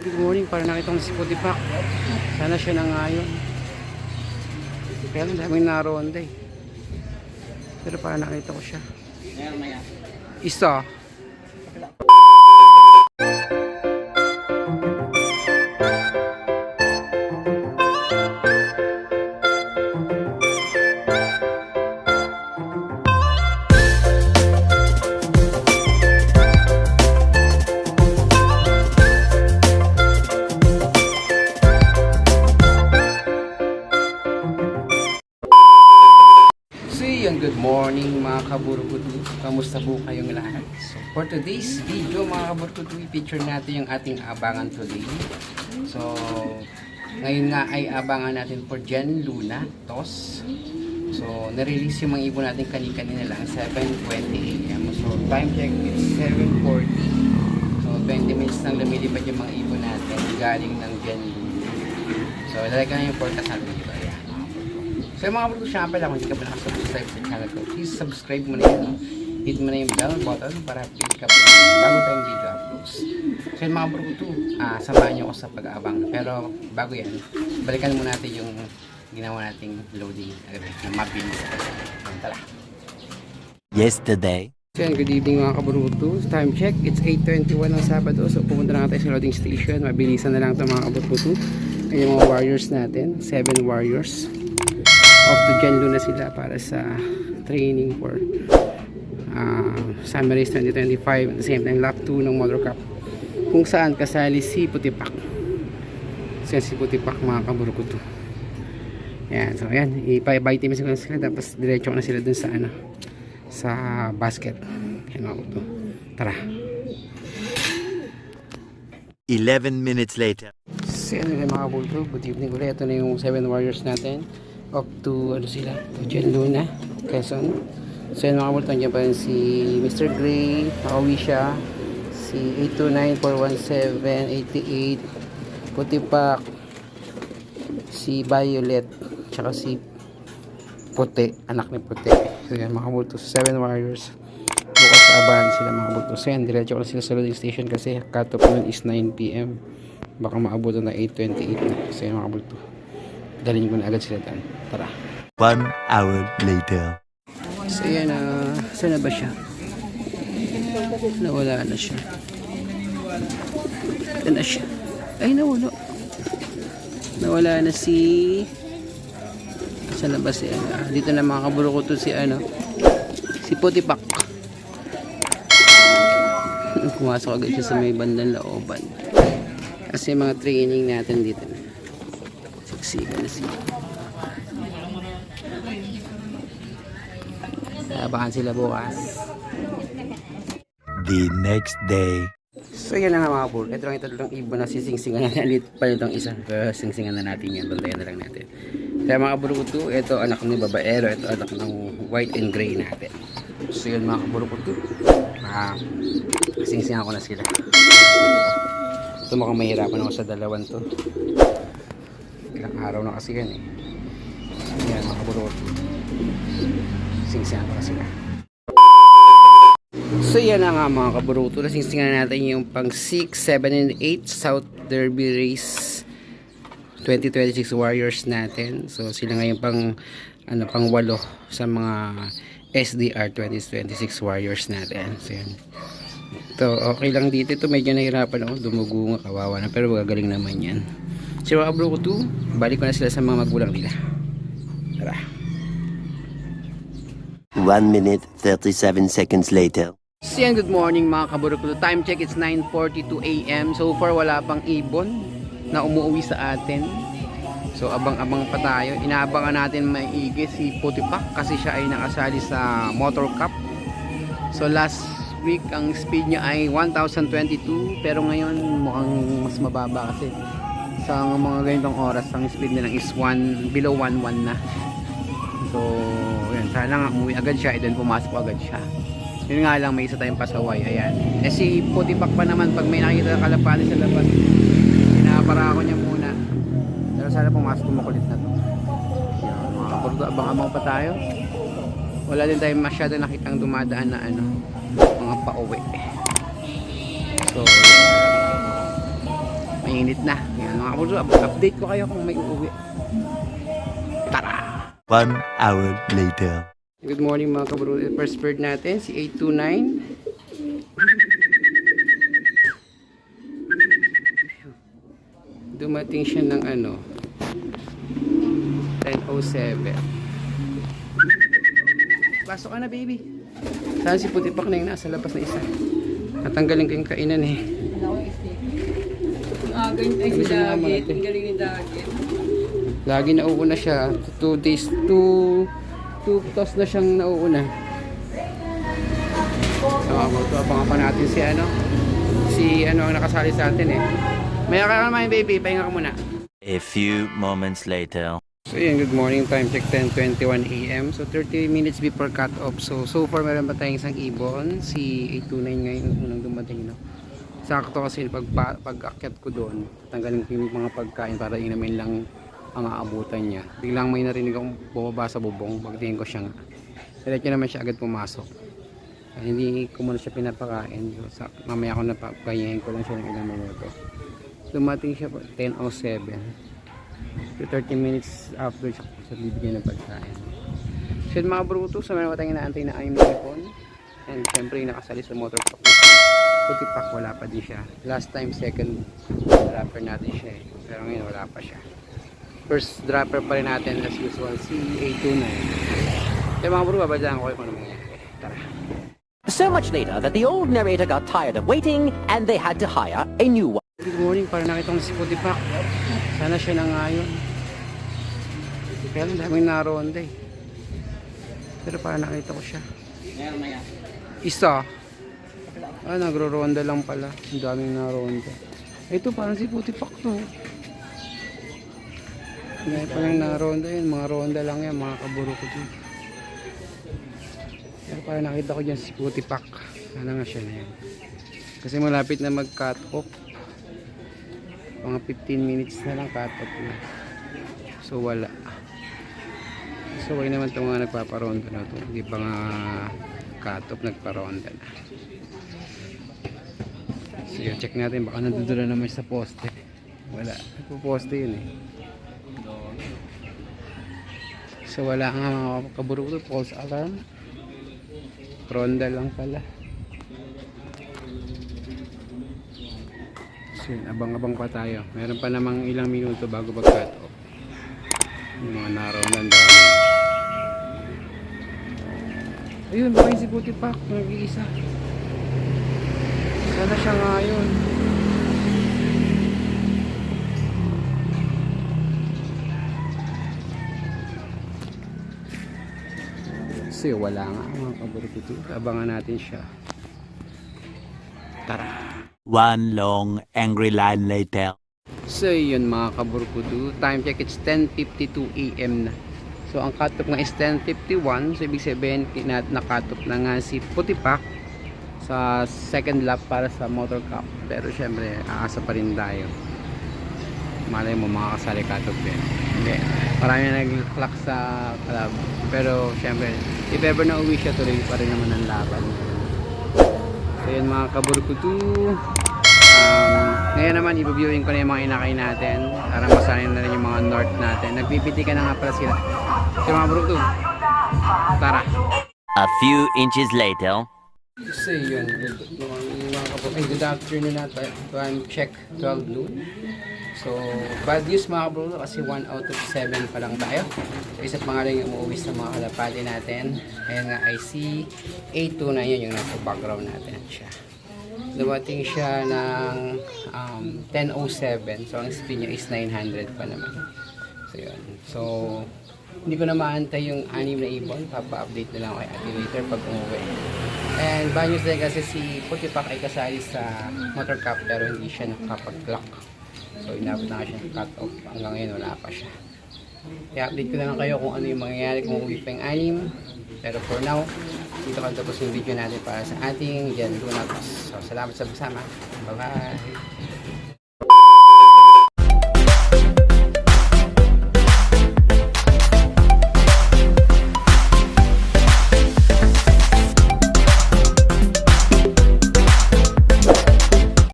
Good morning, para nakita ko si Pudipak. Sana siya na ngayon. Kaya lang daming naroon eh. Pero para nakita ko siya. Isa. Yun, good morning mga kaburukutu. Kamusta po kayong lahat? So for today's video mga kaburukutu, i-picture natin yung ating abangan today. So ngayon nga ay abangan natin for Jen Luna, TOS. So nare-release yung mga ibon natin kani-kanina lang, 7.20 am. So time check is 7.40. So 20 minutes nang lumilipad yung mga ibon natin galing ng Jen Luna. So lalagyan na yung forecast natin dito. So yung mga bro, syempre lang, kung hindi ka pa nakasubscribe sa channel ko, please subscribe mo na yun. No? Hit mo na yung bell button para update ka po bago tayong video uploads. So yung mga bro ko ah, samahan nyo ako sa pag-aabang. Pero bago yan, balikan mo natin yung ginawa nating loading agad na. Um, tara. yesterday. So yan, good evening mga kaburuto. Time check, it's 8.21 ng Sabado. So pumunta na nga tayo sa loading station. Mabilisan na lang ito mga kaburuto. Ayan yung mga warriors natin. 7 warriors. Off to Jan Luna sila para sa training for uh, Summer Race 2025 at the same time lap 2 ng Motor Cup. Kung saan kasali si Putipak. So yan si Putipak mga kaburukuto yan so yan. Ipa-vitamin sila sila. Tapos diretso na sila dun sa ano sa basket. Yan mga kuto tara. 11 minutes later. So yan mga bulto, good evening ulit. Ito na yung 7 warriors natin. Up to, ano sila, Jen Luna, Quezon. So yan mga bulto, nandiyan pa rin si Mr. Gray, nakauwi siya. Si 82941788, Putipak, si Violet, tsaka si Puti, anak ni Puti. So yan mga bulto, 7 warriors. Bukas sa Aban sila mga bulto. So yan, diretso ko sila sa loading station kasi cut off nun is 9pm baka maabutan na 8.28 na so yung mga bulto dalhin ko na agad sila dyan tara. One hour later. so yan na saan na ba siya? Nawala na siya. Ito na siya? Ay nawala. Nawala na si saan na ba si ano? Ah, dito na mga kaburo ko to si ano si Putipak pumasok agad siya sa may bandang laoban kasi mga training natin dito. na Abangan sila bukas. The next day. So yan na nga mga bro. Ito lang ito lang ibon na sisingsingan na alit pa itong isa. Pero singsingan na natin yan. Bantayan na lang natin. Kaya mga to, ito anak ng babaero. Ito anak ng white and gray natin. So yun mga to. Ah, singsingan ko na sila. Ito mukhang mahirapan ako sa dalawan to. Ilang araw na kasi yan eh. Yan mga to. Singsingan ko na sila. So yan na nga mga kaburuto. Nasingsingan natin yung pang 6, 7, and 8 South Derby Race 2026 Warriors natin. So sila ngayon pang ano pang walo sa mga SDR 2026 Warriors natin. So yan. Ito, okay lang dito. Ito medyo nahirapan ako. Dumugo nga, kawawa na. Pero gagaling naman yan. So mga kaburuto, balik ko na sila sa mga magulang nila. Tara. One minute, 37 seconds later. So yan, good morning mga kaburukulo. Time check, it's 9.42 a.m. So far, wala pang ibon na umuwi sa atin. So abang-abang pa tayo. Inaabangan natin maigi si Putipak kasi siya ay nakasali sa Motor Cup. So last week, ang speed niya ay 1,022 pero ngayon mukhang mas mababa kasi sa mga ganitong oras, ang speed nila is 1, below 1.1 na. So, yan. Sana nga umuwi agad siya. Eh, then pumasok agad siya. Yun nga lang, may isa tayong pasaway. Ayan. Eh si Putipak pa naman, pag may nakikita ng kalapati sa labas, pinapara ako niya muna. Pero sana pumasok tumukulit na to. Yan, mga kapurdo, abang-abang pa tayo. Wala din tayong masyado nakitang dumadaan na ano, mga pauwi. So. Mainit na. Yan mga kaburo, up- update ko kayo kung may uuwi. Tara! One hour later. Good morning mga kaburo. First bird natin, si 829. Dumating siya ng ano, 10.07. Pasok ka na baby. Saan si Putipak na yung nasa labas na isa? Natanggalin ko yung kainan eh. Ah, ganyan ay si Dagit. Ang galing ni Dagit. Lagi nauuna siya. Two days, two, two toss na siyang nauuna. So, ito, abangan pa natin si ano, si ano ang nakasali sa atin eh. Maya ka naman baby, pahinga ka muna. A few moments later. So yun, good morning time check 10.21 a.m. So 30 minutes before cut off. So so far meron pa tayong isang ibon. Si 829 ngayon unang dumating. No? Sakto kasi pag, pag akyat ko doon, tanggalin ko yung mga pagkain para inamin lang ang aabutan niya. Biglang may narinig akong bumaba sa bubong. Pagtingin ko siya nga. Diretso naman siya agad pumasok. Ah, hindi ko muna siya pinapakain. So, mamaya ko napakainin ko lang siya ng ilang minuto. Dumating siya po 10.07 to 30 minutes after siya sa bibigyan ng pagkain. So mga bruto, sa mga tayong inaantay na na ipon. And syempre yung nakasali sa motor truck. Puti pak, wala pa din siya. Last time, second dropper natin siya eh. Pero ngayon wala pa siya. First dropper pa rin natin as usual, si 829. Kaya mga bro, babadaan ko kayo kung ano mangyayari. Tara. So much later that the old narrator got tired of waiting and they had to hire a new one. Good morning, para nakita ko si Puti Pak. Sana siya na ngayon. Kaya lang daming naroonda eh. Pero para nakita ko siya. Isa. Ah, nagro-ronda lang pala. Ang daming naroonda. Ito parang si Puti Pak to. Hindi palang naroonda yun. Mga ronda lang yan, mga kaburo ko dito. Pero para nakita ko dyan si Puti Pak. Sana nga siya na yan. Kasi malapit na mag-cut off mga 15 minutes na lang cut off na so wala so wag naman itong mga nagpaparonda na to hindi pa nga cut off nagparonda na yun check natin baka nandudura naman siya sa poste wala nagpo-poste yun eh so wala nga mga kaburo false alarm ronda lang pala So abang-abang pa tayo. Meron pa namang ilang minuto bago mag-cut off. Yung mga naraw ng dami. Ayun, baka yung si Puti nag-iisa. Sana siya nga yun. Kasi wala nga mga kaburkito. Abangan natin siya. Tara! One long angry line later. So yun mga kaburkudu, time check it's 10.52 am na. So ang cutoff nga is 10.51, so ibig sabihin na, na-cutoff na nga si Putipak sa second lap para sa motor cup. Pero syempre, aasa pa rin tayo. Malay mo makakasali cutoff din. Hindi. Marami na nag-clock sa club. Pero syempre, if ever na uwi siya, tuloy pa rin naman ang laban. So yun mga kaburkudu, Um, ngayon naman, i-viewing ko na yung mga inakay natin para masanay na rin yung mga north natin. Nagpipiti ka na nga pala sila. Si mga bro to. Tara. A few inches later. So yun, good, mga, ay, good afternoon na. Time check, 12 noon. So, bad news mga bro kasi 1 out of 7 pa lang tayo. So, isa't mga rin yung umuwi sa mga kalapati natin. Ayan nga, I see 829 yun yung nasa background natin siya. Dumating siya ng um, 10.07. So, ang speed niya is 900 pa naman. So, yun. So, hindi ko na maantay yung anim na ibon. Papa-update na lang kay Ate later pag umuwi. And bad news din kasi si Putipak ay kasali sa motor cup pero hindi siya nakapag-clock. So, inabot na siya cut off. Hanggang ngayon, wala pa siya. I-update ko na lang kayo kung ano yung mangyayari kung uwi pa yung anim. Pero for now, dito ka tapos yung video natin para sa ating Jan Lunatos. So, salamat sa pagsama. Bye-bye!